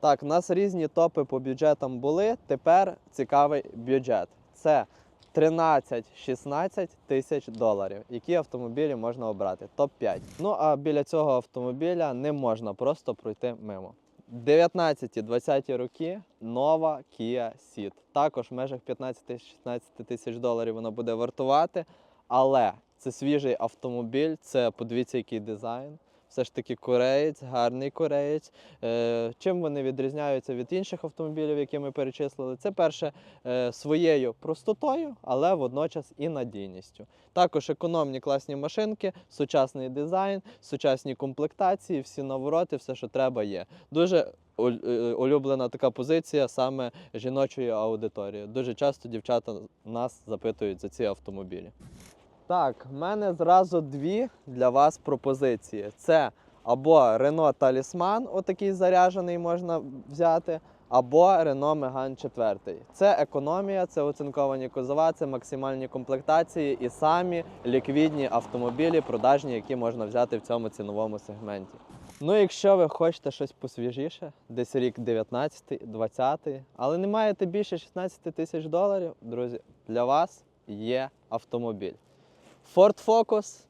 Так, у нас різні топи по бюджетам були. Тепер цікавий бюджет. Це 13-16 тисяч доларів. Які автомобілі можна обрати? Топ-5. Ну а біля цього автомобіля не можна просто пройти мимо. 19-20 роки нова Kia Ceed. Також в межах 15-16 тисяч доларів вона буде вартувати. Але це свіжий автомобіль, це подивіться, який дизайн. Все ж таки кореєць, гарний кореєць. Е, чим вони відрізняються від інших автомобілів, які ми перечислили? Це перше е, своєю простотою, але водночас і надійністю. Також економні класні машинки, сучасний дизайн, сучасні комплектації, всі навороти, все, що треба, є. Дуже е, улюблена така позиція саме жіночої аудиторії. Дуже часто дівчата нас запитують за ці автомобілі. Так, в мене зразу дві для вас пропозиції. Це або Renault Talisman, отакий заряджений можна взяти, або Renault Megane 4. Це економія, це оцинковані кузова, це максимальні комплектації і самі ліквідні автомобілі, продажні, які можна взяти в цьому ціновому сегменті. Ну, якщо ви хочете щось посвіжіше, десь рік 19, 20, але не маєте більше 16 тисяч доларів, друзі, для вас є автомобіль. Ford Focus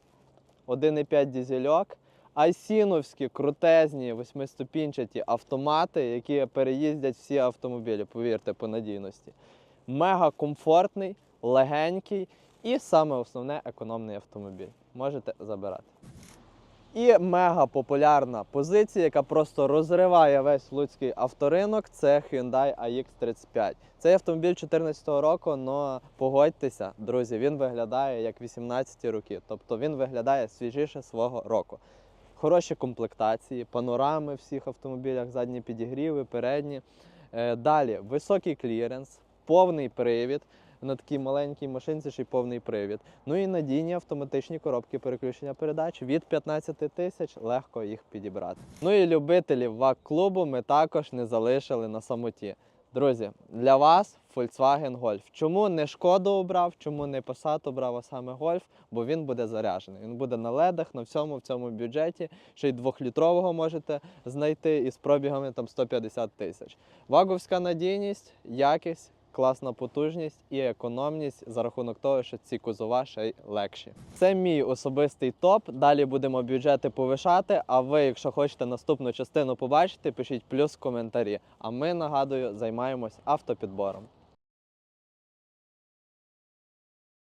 1,5 дізельок, айсіновські крутезні восьмиступінчаті автомати, які переїздять всі автомобілі, повірте, по надійності. Мега комфортний, легенький і саме основне економний автомобіль. Можете забирати. І мега популярна позиція, яка просто розриває весь луцький авторинок, це Hyundai AX35. Цей автомобіль 2014 року, але погодьтеся, друзі, він виглядає як 18 роки, тобто він виглядає свіжіше свого року. Хороші комплектації, панорами в всіх автомобілях, задні підігріви, передні. Е, Далі високий кліренс, повний привід. На такій маленькій машинці ще й повний привід. Ну і надійні автоматичні коробки переключення передач від 15 тисяч легко їх підібрати. Ну і любителів ВАК-клубу ми також не залишили на самоті. Друзі, для вас Volkswagen Golf. Чому не шкоду обрав, чому не Passat обрав, а саме Golf? Бо він буде заряджений. Він буде на ледах, на всьому в цьому бюджеті. Ще й двохлітрового можете знайти із пробігами там 150 тисяч. Ваговська надійність, якість, класна потужність і економність за рахунок того, що ці кузова ще й легші. Це мій особистий топ. Далі будемо бюджети повишати. А ви, якщо хочете наступну частину побачити, пишіть плюс в коментарі. А ми нагадую, займаємось автопідбором.